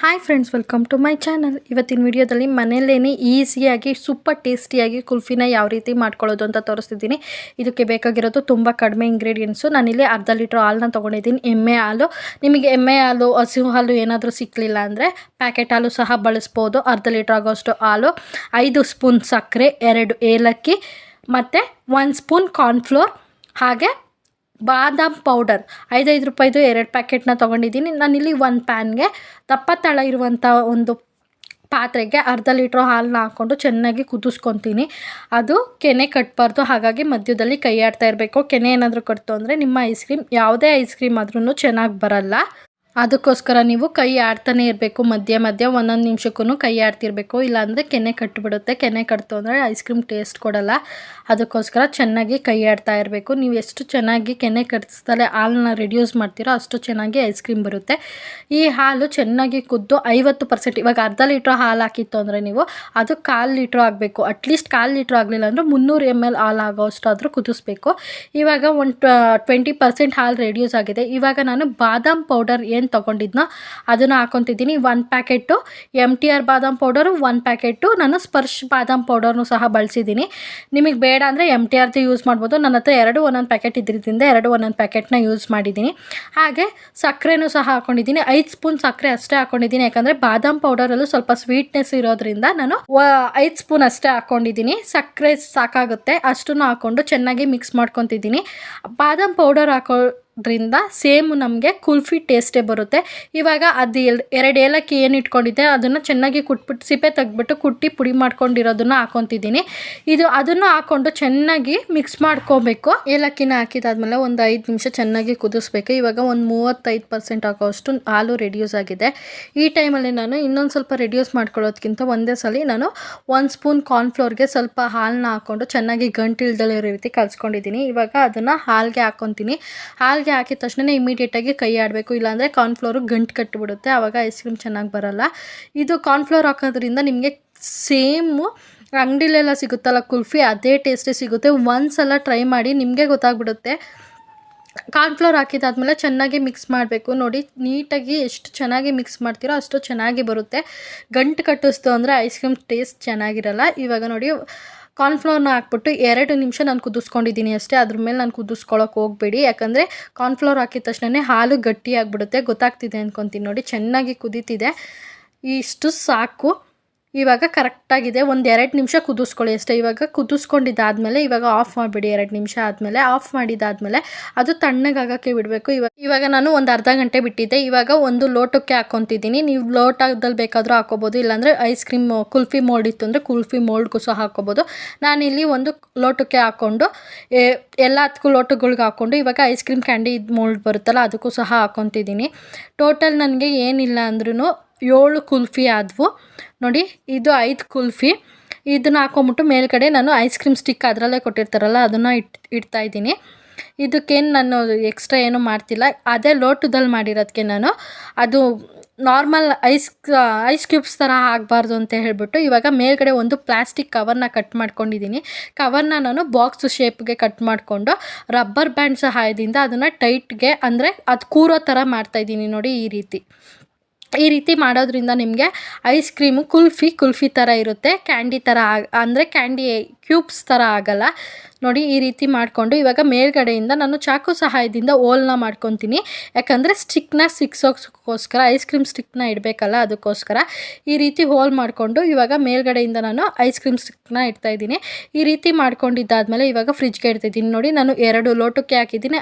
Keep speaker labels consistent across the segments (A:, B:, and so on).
A: Hi friends welcome to my channel ಇವತ್ತಿನ ವಿಡಿಯೋದಲ್ಲಿ ಮನೆಯಲ್ಲೇ ಈಸಿಯಾಗಿ ಸೂಪರ್ ಟೇಸ್ಟಿಯಾಗಿ ಕುಲ್ಫಿನ ಯಾವ ರೀತಿ ಮಾಡ್ಕೊಳ್ಳೋದು ಅಂತ ತೋರಿಸ್ತಿದ್ದೀನಿ. ಇದಕ್ಕೆ ಬೇಕಾಗಿರೋದು ತುಂಬ ಕಡಿಮೆ ಇಂಗ್ರೀಡಿಯೆಂಟ್ಸು ನಾನಿಲ್ಲಿ ಅರ್ಧ ಲೀಟ್ರ್ ಹಾಲನ್ನ ತೊಗೊಂಡಿದ್ದೀನಿ, ಎಮ್ಮೆ ಹಾಲು. ನಿಮಗೆ ಎಮ್ಮೆ ಹಾಲು, ಹಸು ಹಾಲು ಏನಾದರೂ ಸಿಕ್ಕಲಿಲ್ಲ ಅಂದರೆ ಪ್ಯಾಕೆಟ್ ಹಾಲು ಸಹ ಬಳಸ್ಬೋದು. ಅರ್ಧ ಲೀಟ್ರ್ ಆಗೋಷ್ಟು ಹಾಲು, ಐದು ಸ್ಪೂನ್ ಸಕ್ಕರೆ, ಎರಡು ಏಲಕ್ಕಿ, ಮತ್ತು ಒಂದು ಸ್ಪೂನ್ ಕಾರ್ನ್ಫ್ಲೋರ್ ಹಾಗೆ ಬಾದಾಮ್ ಪೌಡರ್. ಐದೈದು ರೂಪಾಯಿದು ಎರಡು ಪ್ಯಾಕೆಟ್ನ ತೊಗೊಂಡಿದ್ದೀನಿ. ನಾನಿಲ್ಲಿ ಒಂದು ಪ್ಯಾನ್ಗೆ ದಪ್ಪ ತಳ ಇರುವಂಥ ಒಂದು ಪಾತ್ರೆಗೆ ಅರ್ಧ ಲೀಟ್ರ್ ಹಾಲನ್ನ ಹಾಕ್ಕೊಂಡು ಚೆನ್ನಾಗಿ ಕುದಿಸ್ಕೊತೀನಿ. ಅದು ಕೆನೆ ಕಟ್ಟಬಾರ್ದು ಹಾಗಾಗಿ ಮಧ್ಯದಲ್ಲಿ ಕೈ ಆಡ್ತಾ ಇರಬೇಕು. ಕೆನೆ ಏನಾದರೂ ಕಟ್ತು ಅಂದರೆ ನಿಮ್ಮ ಐಸ್ ಕ್ರೀಮ್, ಯಾವುದೇ ಐಸ್ ಕ್ರೀಮ್ ಆದ್ರೂ ಚೆನ್ನಾಗಿ ಬರಲ್ಲ. ಅದಕ್ಕೋಸ್ಕರ ನೀವು ಕೈ ಆಡ್ತಾನೆ ಇರಬೇಕು, ಮಧ್ಯ ಮಧ್ಯ ಒಂದೊಂದು ನಿಮಿಷಕ್ಕೂ ಕೈ ಆಡ್ತಿರ್ಬೇಕು, ಇಲ್ಲಾಂದರೆ ಕೆನೆ ಕಟ್ಟಿಬಿಡುತ್ತೆ ಕೆನೆ ಕಟ್ತು ಅಂದರೆ ಐಸ್ ಕ್ರೀಮ್ ಟೇಸ್ಟ್ ಕೊಡಲ್ಲ. ಅದಕ್ಕೋಸ್ಕರ ಚೆನ್ನಾಗಿ ಕೈ ಆಡ್ತಾ ಇರಬೇಕು. ನೀವು ಎಷ್ಟು ಚೆನ್ನಾಗಿ ಕೆನೆ ಕಟ್ಟಿಸ್ದಲೇ ಹಾಲನ್ನ ರೆಡ್ಯೂಸ್ ಮಾಡ್ತೀರೋ ಅಷ್ಟು ಚೆನ್ನಾಗಿ ಐಸ್ ಕ್ರೀಮ್ ಬರುತ್ತೆ. ಈ ಹಾಲು ಚೆನ್ನಾಗಿ ಕುದ್ದು ಐವತ್ತು ಪರ್ಸೆಂಟ್ ಇವಾಗ ಅರ್ಧ ಲೀಟ್ರ್ ಹಾಲು ಹಾಕಿತ್ತು ಅಂದರೆ ನೀವು ಅದು ಕಾಲು ಲೀಟ್ರ್ ಆಗಬೇಕು ಅಟ್ಲೀಸ್ಟ್ ಕಾಲು ಲೀಟ್ರ್ ಆಗಲಿಲ್ಲ ಅಂದರೆ ಮುನ್ನೂರು ಎಂ ಎಲ್ ಹಾಲು ಆಗೋ ಆದರೂ ಕುದಿಸ್ಬೇಕು. ಇವಾಗ ಒಂದು ಟ್ವೆಂಟಿ ಪರ್ಸೆಂಟ್ ಹಾಲು ರೆಡ್ಯೂಸ್ ಆಗಿದೆ. ಇವಾಗ ನಾನು ಬಾದಾಮ್ ಪೌಡರ್ ಏನು ಏನು ತೊಗೊಂಡಿದ್ನೋ, ಅದನ್ನು ಹಾಕೊತಿದ್ದೀನಿ. ಒಂದು ಪ್ಯಾಕೆಟು ಎಂ ಟಿ ಆರ್ ಬಾದಾಮ್ ಪೌಡರು ಒನ್ ಪ್ಯಾಕೆಟು ನಾನು ಸ್ಪರ್ಶ್ ಬಾದಾಮ್ ಪೌಡರ್ನು ಸಹ ಬಳಸಿದ್ದೀನಿ. ನಿಮಗೆ ಬೇಡ ಅಂದರೆ ಎಂ ಟಿ ಆರ್ದು ಯೂಸ್ ಮಾಡ್ಬೋದು. ನನ್ನ ಹತ್ರ ಎರಡು ಒಂದೊಂದು ಪ್ಯಾಕೆಟ್ ಇದ್ರಿಂದ ಎರಡು ಒಂದೊಂದು ಪ್ಯಾಕೆಟ್ನ ಯೂಸ್ ಮಾಡಿದ್ದೀನಿ. ಹಾಗೆ ಸಕ್ಕರೆನೂ ಸಹ ಹಾಕೊಂಡಿದ್ದೀನಿ. ಐದು ಸ್ಪೂನ್ ಸಕ್ಕರೆ ಅಷ್ಟೇ ಹಾಕೊಂಡಿದ್ದೀನಿ. ಯಾಕಂದರೆ ಬಾದಾಮ್ ಪೌಡರಲ್ಲೂ ಸ್ವಲ್ಪ ಸ್ವೀಟ್ನೆಸ್ ಇರೋದ್ರಿಂದ ನಾನು ಐದು ಸ್ಪೂನ್ ಅಷ್ಟೇ ಹಾಕ್ಕೊಂಡಿದ್ದೀನಿ ಸಕ್ಕರೆ ಸಾಕಾಗುತ್ತೆ. ಅಷ್ಟನ್ನು ಹಾಕ್ಕೊಂಡು ಚೆನ್ನಾಗಿ ಮಿಕ್ಸ್ ಮಾಡ್ಕೊತಿದ್ದೀನಿ. ಬಾದಾಮ್ ಪೌಡರ್ ಹಾಕೋ ದ್ರಿಂದ ಸೇಮ್ ನಮಗೆ ಕುಲ್ಫಿ ಟೇಸ್ಟೇ ಬರುತ್ತೆ. ಇವಾಗ ಅದು ಎಲ್, ಎರಡು ಏಲಕ್ಕಿ ಏನು ಇಟ್ಕೊಂಡಿದ್ದೆ, ಅದನ್ನು ಚೆನ್ನಾಗಿ ಕುಟ್ಬಿಟ್ಟು ಸಿಪ್ಪೆ ತೆಗೆದ್ಬಿಟ್ಟು ಕುಟ್ಟಿ ಪುಡಿ ಮಾಡ್ಕೊಂಡಿರೋದನ್ನು ಹಾಕೊತಿದ್ದೀನಿ. ಇದು ಅದನ್ನು ಹಾಕ್ಕೊಂಡು ಚೆನ್ನಾಗಿ ಮಿಕ್ಸ್ ಮಾಡ್ಕೋಬೇಕು. ಏಲಕ್ಕಿನ ಹಾಕಿದಾದ್ಮೇಲೆ ಒಂದು ಐದು ನಿಮಿಷ ಚೆನ್ನಾಗಿ ಕುದಿಸ್ಬೇಕು. ಇವಾಗ ಒಂದು ಮೂವತ್ತೈದು ಪರ್ಸೆಂಟ್ ಹಾಕೋಷ್ಟು ಹಾಲು ರೆಡ್ಯೂಸ್ ಆಗಿದೆ. ಈ ಟೈಮಲ್ಲಿ ನಾನು ಇನ್ನೊಂದು ಸ್ವಲ್ಪ ರೆಡ್ಯೂಸ್ ಮಾಡ್ಕೊಳ್ಳೋದಕ್ಕಿಂತ ಒಂದೇ ಸಲ ನಾನು ಒಂದು ಸ್ಪೂನ್ ಕಾರ್ನ್ಫ್ಲೋರ್ಗೆ ಸ್ವಲ್ಪ ಹಾಲನ್ನ ಹಾಕ್ಕೊಂಡು ಚೆನ್ನಾಗಿ ಗಂಟಿಲ್ದಲ್ಲಿರೋ ರೀತಿ ಕಲ್ಸ್ಕೊಂಡಿದ್ದೀನಿ. ಇವಾಗ ಅದನ್ನು ಹಾಲಿಗೆ ಹಾಕ್ಕೊತೀನಿ ಹಾಲು ಹಾಲಿಗೆ ಹಾಕಿದ ತಕ್ಷಣ ಇಮಿಡಿಯೇಟಾಗಿ ಕೈ ಆಡಬೇಕು, ಇಲ್ಲಾಂದರೆ ಕಾರ್ನ್ಫ್ಲೋರು ಗಂಟು ಕಟ್ಟಿಬಿಡುತ್ತೆ ಆವಾಗ ಐಸ್ ಕ್ರೀಮ್ ಚೆನ್ನಾಗಿ ಬರೋಲ್ಲ. ಇದು ಕಾರ್ನ್ಫ್ಲೋರ್ ಹಾಕೋದ್ರಿಂದ ನಿಮಗೆ ಸೇಮು ಅಂಗಡಿಲೆಲ್ಲ ಸಿಗುತ್ತಲ್ಲ ಕುಲ್ಫಿ, ಅದೇ ಟೇಸ್ಟೇ ಸಿಗುತ್ತೆ. ಒಂದು ಸಲ ಟ್ರೈ ಮಾಡಿ ನಿಮಗೆ ಗೊತ್ತಾಗ್ಬಿಡುತ್ತೆ. ಕಾರ್ನ್ಫ್ಲೋರ್ ಹಾಕಿದಾದ್ಮೇಲೆ ಚೆನ್ನಾಗಿ ಮಿಕ್ಸ್ ಮಾಡಬೇಕು. ನೋಡಿ, ನೀಟಾಗಿ ಎಷ್ಟು ಚೆನ್ನಾಗಿ ಮಿಕ್ಸ್ ಮಾಡ್ತೀರೋ ಅಷ್ಟು ಚೆನ್ನಾಗಿ ಬರುತ್ತೆ. ಗಂಟು ಕಟ್ಟಿಸ್ತು ಅಂದರೆ ಐಸ್ ಕ್ರೀಮ್ ಟೇಸ್ಟ್ ಚೆನ್ನಾಗಿರಲ್ಲ. ಇವಾಗ ನೋಡಿ ಕಾರ್ನ್ಫ್ಲೋರ್ನ ಹಾಕ್ಬಿಟ್ಟು ಎರಡು ನಿಮಿಷ ನಾನು ಕುದಿಸ್ಕೊಂಡಿದ್ದೀನಿ ಅಷ್ಟೇ. ಅದ್ರ ಮೇಲೆ ನಾನು ಕುದಿಸ್ಕೊಳ್ಳೋಕೆ ಹೋಗಬೇಡಿ. ಯಾಕಂದರೆ ಕಾರ್ನ್ಫ್ಲೋರ್ ಹಾಕಿದ ತಕ್ಷಣವೇ ಹಾಲು ಗಟ್ಟಿಯಾಗಿಬಿಡುತ್ತೆ. ಗೊತ್ತಾಗ್ತಿದೆ ಅಂದ್ಕೊತೀನಿ ನೋಡಿ. ಚೆನ್ನಾಗಿ ಕುದೀತಿದೆ. ಇಷ್ಟು ಸಾಕು. ಇವಾಗ ಕರೆಕ್ಟಾಗಿದೆ. ಒಂದು ಎರಡು ನಿಮಿಷ ಕುದಿಸ್ಕೊಳ್ಳಿ ಅಷ್ಟೇ. ಇವಾಗ ಕುದಿಸ್ಕೊಂಡಿದ್ದಾದಮೇಲೆ ಇವಾಗ ಆಫ್ ಮಾಡಿಬಿಡಿ. ಎರಡು ನಿಮಿಷ ಆದಮೇಲೆ ಆಫ್ ಮಾಡಿದ್ದಾದಮೇಲೆ ಅದು ತಣ್ಣಗಾಗೋಕ್ಕೆ ಬಿಡಬೇಕು. ಇವಾಗ ಇವಾಗ ನಾನು ಒಂದು ಅರ್ಧ ಗಂಟೆ ಬಿಟ್ಟಿದ್ದೆ. ಇವಾಗ ಒಂದು ಲೋಟಕ್ಕೆ ಹಾಕ್ಕೊತಿದ್ದೀನಿ ನೀವು ಲೋಟದಲ್ಲಿ ಬೇಕಾದರೂ ಹಾಕೋಬೋದು. ಇಲ್ಲಾಂದರೆ ಐಸ್ ಕ್ರೀಮ್ ಕುಲ್ಫಿ ಮೋಲ್ಡ್ ಇತ್ತು ಅಂದರೆ ಕುಲ್ಫಿ ಮೋಲ್ಡ್ಗೂ ಸಹ ಹಾಕೋಬೋದು. ನಾನಿಲ್ಲಿ ಒಂದು ಲೋಟಕ್ಕೆ ಹಾಕ್ಕೊಂಡು ಎಲ್ಲ ಹತ್ಕು ಲೋಟಗಳಿಗೆ ಹಾಕ್ಕೊಂಡು ಇವಾಗ ಐಸ್ ಕ್ರೀಮ್ ಕ್ಯಾಂಡಿ ಮೋಲ್ಡ್ ಬರುತ್ತಲ್ಲ, ಅದಕ್ಕೂ ಸಹ ಹಾಕ್ಕೊತಿದ್ದೀನಿ ಟೋಟಲ್ ನನಗೆ ಏನಿಲ್ಲ ಅಂದ್ರೂ ಏಳು ಕುಲ್ಫಿ ಆದವು. ನೋಡಿ, ಇದು ಐದು ಕುಲ್ಫಿ. ಇದನ್ನು ಹಾಕೊಂಬಿಟ್ಟು ಮೇಲ್ಗಡೆ ನಾನು ಐಸ್ ಕ್ರೀಮ್ ಸ್ಟಿಕ್ ಅದರಲ್ಲೇ ಕೊಟ್ಟಿರ್ತಾರಲ್ಲ, ಅದನ್ನು ಇಟ್, ಇಡ್ತಾ ಇದ್ದೀನಿ. ಇದಕ್ಕೇನು ನಾನು ಎಕ್ಸ್ಟ್ರಾ ಏನೂ ಮಾಡ್ತಿಲ್ಲ. ಅದೇ ಲೋಟದಲ್ಲಿ ಮಾಡಿರೋದಕ್ಕೆ ನಾನು. ಅದು ನಾರ್ಮಲ್ ಐಸ್ ಐಸ್ ಕ್ಯೂಬ್ಸ್ ಥರ ಆಗಬಾರ್ದು ಅಂತ ಹೇಳಿಬಿಟ್ಟು ಇವಾಗ ಮೇಲ್ಗಡೆ ಒಂದು ಪ್ಲಾಸ್ಟಿಕ್ ಕವರ್ನ ಕಟ್ ಮಾಡ್ಕೊಂಡಿದ್ದೀನಿ. ಕವರ್ನ ನಾನು ಬಾಕ್ಸ್ ಶೇಪ್ಗೆ ಕಟ್ ಮಾಡಿಕೊಂಡು ರಬ್ಬರ್ ಬ್ಯಾಂಡ್ ಸಹಾಯದಿಂದ ಅದನ್ನು ಟೈಟ್ಗೆ ಅಂದರೆ ಅದು ಕೂರೋ ಥರ ಮಾಡ್ತಾಯಿದ್ದೀನಿ ನೋಡಿ ಈ ರೀತಿ. ಈ ರೀತಿ ಮಾಡೋದ್ರಿಂದ ನಿಮಗೆ ಐಸ್ ಕ್ರೀಮು ಕುಲ್ಫಿ ಕುಲ್ಫಿ ಥರ ಇರುತ್ತೆ ಕ್ಯಾಂಡಿ ಥರ ಅಂದರೆ ಕ್ಯಾಂಡಿ ಕ್ಯೂಬ್ಸ್ ಥರ ಆಗಲ್ಲ. ನೋಡಿ, ಈ ರೀತಿ ಮಾಡಿಕೊಂಡು ಇವಾಗ ಮೇಲ್ಗಡೆಯಿಂದ ನಾನು ಚಾಕು ಸಹಾಯದಿಂದ ಓಲ್ನ ಮಾಡ್ಕೊತೀನಿ. ಯಾಕಂದರೆ ಸ್ಟಿಕ್ನ ಸಿಕ್ಸೋಕ್ಕೋಸ್ಕರ, ಐಸ್ ಕ್ರೀಮ್ ಸ್ಟಿಕ್ನ ಇಡಬೇಕಲ್ಲ ಅದಕ್ಕೋಸ್ಕರ ಈ ರೀತಿ ಹೋಲ್ ಮಾಡಿಕೊಂಡು ಇವಾಗ ಮೇಲ್ಗಡೆಯಿಂದ ನಾನು ಐಸ್ ಕ್ರೀಮ್ ಸ್ಟಿಕ್ನ ಇಡ್ತಾಯಿದ್ದೀನಿ ಈ ರೀತಿ ಮಾಡ್ಕೊಂಡಿದ್ದಾದಮೇಲೆ ಇವಾಗ ಫ್ರಿಜ್ಗೆ ಇಡ್ತಿದ್ದೀನಿ ನೋಡಿ, ನಾನು ಎರಡು ಲೋಟಕ್ಕೆ ಹಾಕಿದ್ದೀನಿ.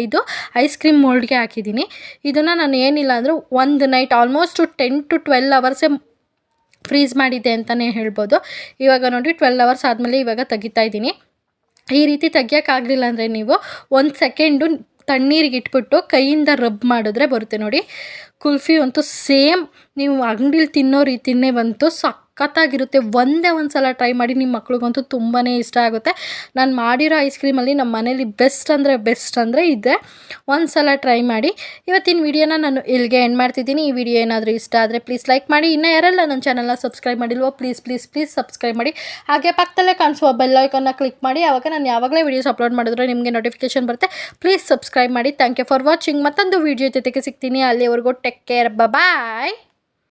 A: ಐದು ಐಸ್ ಕ್ರೀಮ್ ಮೋಲ್ಡ್ಗೆ ಹಾಕಿದ್ದೀನಿ. ಇದನ್ನು ನಾನು ಏನಿಲ್ಲ ಅಂದರೂ ಒಂದು night almost ten to twelve ಅವರ್ಸೇ freeze ಮಾಡಿದ್ದೆ ಅಂತಲೇ ಹೇಳ್ಬೋದು. ಇವಾಗ ನೋಡಿ ಟ್ವೆಲ್ ಅವರ್ಸ್ ಆದಮೇಲೆ ಇವಾಗ ತೆಗಿತಾ ಇದ್ದೀನಿ. ಈ ರೀತಿ ತೆಗಿಯೋಕ್ಕಾಗಲಿಲ್ಲ ಅಂದರೆ ನೀವು ಒಂದು ಸೆಕೆಂಡು ತಣ್ಣೀರಿಗೆ ಇಟ್ಬಿಟ್ಟು ಕೈಯಿಂದ ರಬ್ ಮಾಡಿದ್ರೆ ಬರುತ್ತೆ ನೋಡಿ. ಕುಲ್ಫಿ ಅಂತೂ ಸೇಮ್ ನೀವು ಅಂಗಡಿಲಿ ತಿನ್ನೋ ರೀತಿಯೇ ಬಂತು, ಸಕ್ ಸಖತ್ತಾಗಿರುತ್ತೆ ಒಂದೇ ಒಂದು ಸಲ ಟ್ರೈ ಮಾಡಿ ನಿಮ್ಮ ಮಕ್ಳಿಗಂತೂ ತುಂಬಾ ಇಷ್ಟ ಆಗುತ್ತೆ. ನಾನು ಮಾಡಿರೋ ಐಸ್ ಕ್ರೀಮಲ್ಲಿ ನಮ್ಮ ಮನೇಲಿ ಬೆಸ್ಟ್ ಅಂದರೆ ಬೆಸ್ಟ್ ಅಂದರೆ ಇದೆ. ಒಂದು ಸಲ ಟ್ರೈ ಮಾಡಿ. ಇವತ್ತಿನ ವಿಡಿಯೋನ ನಾನು ಇಲ್ಲಿಗೆ ಎಂಡ್ ಮಾಡ್ತಿದ್ದೀನಿ. ಈ ವಿಡಿಯೋ ಏನಾದರೂ ಇಷ್ಟ ಆದರೆ ಪ್ಲೀಸ್ ಲೈಕ್ ಮಾಡಿ. ಇನ್ನೂ ಯಾರೆಲ್ಲ ನನ್ನ ಚಾನಲ್ನ ಸಬ್ಸ್ಕ್ರೈಬ್ ಮಾಡಿಲ್ವೋ ಪ್ಲೀಸ್ ಪ್ಲೀಸ್ ಪ್ಲೀಸ್ ಸಬ್ಸ್ಕ್ರೈಬ್ ಮಾಡಿ. ಹಾಗೆ ಪಕ್ಕದಲ್ಲೇ ಕಾಣಿಸುವ ಬೆಲ್ಲೈಕನ್ನ ಕ್ಲಿಕ್ ಮಾಡಿ. ಆವಾಗ ನಾನು ಯಾವಾಗಲೇ ವೀಡಿಯೋಸ್ ಅಪ್ಲೋಡ್ ಮಾಡಿದ್ರೆ ನಿಮಗೆ ನೋಟಿಫಿಕೇಶನ್ ಬರುತ್ತೆ. ಪ್ಲೀಸ್ ಸಬ್ಸ್ಕ್ರೈಬ್ ಮಾಡಿ. ಥ್ಯಾಂಕ್ ಯು ಫಾರ್ ವಾಚಿಂಗ್ ಮತ್ತೊಂದು ವೀಡಿಯೋ ಜೊತೆಗೆ ಸಿಗ್ತೀನಿ. ಅಲ್ಲಿವರೆಗೂ ಟೆಕ್ ಕೇರ್ ಬಾಯ್